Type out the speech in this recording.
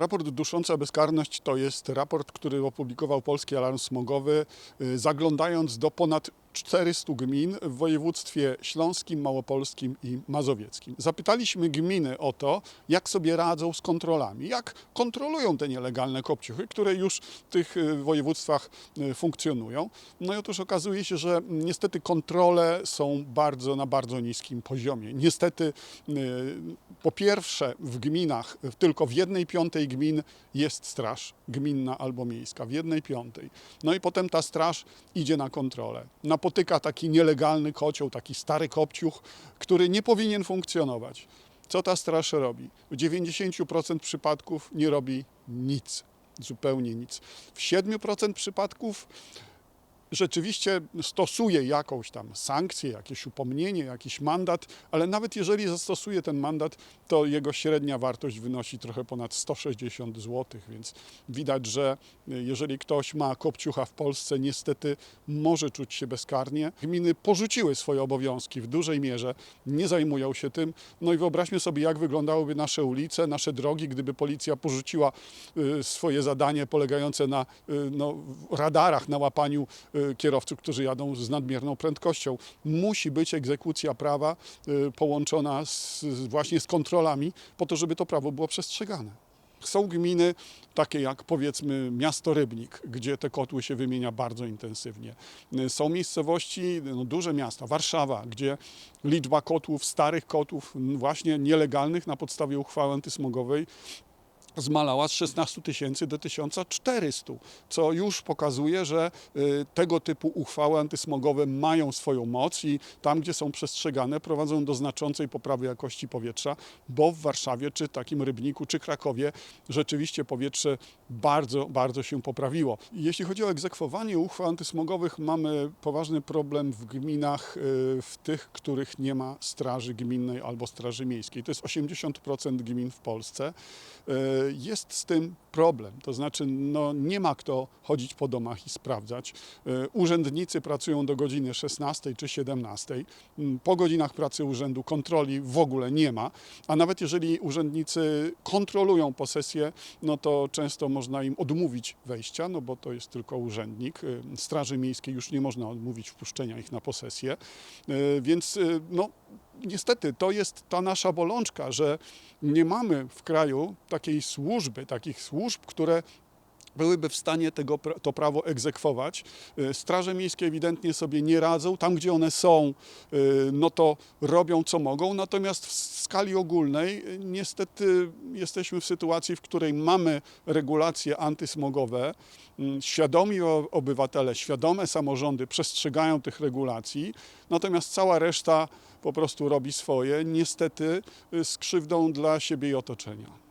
Raport Dusząca Bezkarność to jest raport, który opublikował Polski Alarm Smogowy, y, zaglądając do ponad 400 gmin w województwie śląskim, małopolskim i mazowieckim. Zapytaliśmy gminy o to, jak sobie radzą z kontrolami, jak kontrolują te nielegalne kopciuchy, które już w tych y, województwach y, funkcjonują. No i otóż okazuje się, że niestety kontrole są bardzo na bardzo niskim poziomie. Niestety y, po pierwsze w gminach, tylko w jednej piątej gmin jest straż gminna albo miejska, w jednej piątej. No i potem ta straż idzie na kontrolę. Napotyka taki nielegalny kocioł, taki stary kopciuch, który nie powinien funkcjonować. Co ta straż robi? W 90% przypadków nie robi nic, zupełnie nic. W 7% przypadków rzeczywiście stosuje jakąś tam sankcję, jakieś upomnienie, jakiś mandat, ale nawet jeżeli zastosuje ten mandat, to jego średnia wartość wynosi trochę ponad 160 zł, więc widać, że jeżeli ktoś ma kopciucha w Polsce, niestety może czuć się bezkarnie. Gminy porzuciły swoje obowiązki w dużej mierze, nie zajmują się tym. No i wyobraźmy sobie, jak wyglądałyby nasze ulice, nasze drogi, gdyby policja porzuciła y, swoje zadanie polegające na y, no, radarach, na łapaniu y, kierowców, którzy jadą z nadmierną prędkością. Musi być egzekucja prawa y, połączona z, właśnie z kontrolami, po to, żeby to prawo było przestrzegane. Są gminy takie jak powiedzmy miasto Rybnik, gdzie te kotły się wymienia bardzo intensywnie. Y, Są miejscowości, no, duże miasta, Warszawa, gdzie liczba kotłów, starych kotłów, właśnie nielegalnych na podstawie uchwały antysmogowej zmalała z 16 tysięcy do 1400, co już pokazuje, że y, tego typu uchwały antysmogowe mają swoją moc i tam, gdzie są przestrzegane, prowadzą do znaczącej poprawy jakości powietrza, bo w Warszawie, czy takim Rybniku, czy Krakowie rzeczywiście powietrze bardzo, bardzo się poprawiło. Jeśli chodzi o egzekwowanie uchwał antysmogowych, mamy poważny problem w gminach, y, w tych, których nie ma straży gminnej albo straży miejskiej. To jest 80% gmin w Polsce. Jest z tym problem, to znaczy no, nie ma kto chodzić po domach i sprawdzać. Y, Urzędnicy pracują do godziny 16 czy 17. Mm, Po godzinach pracy urzędu kontroli w ogóle nie ma, a nawet jeżeli urzędnicy kontrolują posesję, no to często można im odmówić wejścia, no bo to jest tylko urzędnik. Y, Straży Miejskiej już nie można odmówić wpuszczenia ich na posesję, Y, więc no, niestety to jest ta nasza bolączka, że nie mamy w kraju takiej służby, takich służb, które byłyby w stanie tego, to prawo egzekwować. Y, Straże miejskie ewidentnie sobie nie radzą. Tam, gdzie one są, y, no to robią co mogą. Natomiast w skali ogólnej y, niestety jesteśmy w sytuacji, w której mamy regulacje antysmogowe. Mm, Świadomi obywatele, świadome samorządy przestrzegają tych regulacji, natomiast cała reszta po prostu robi swoje, niestety y, z krzywdą dla siebie i otoczenia.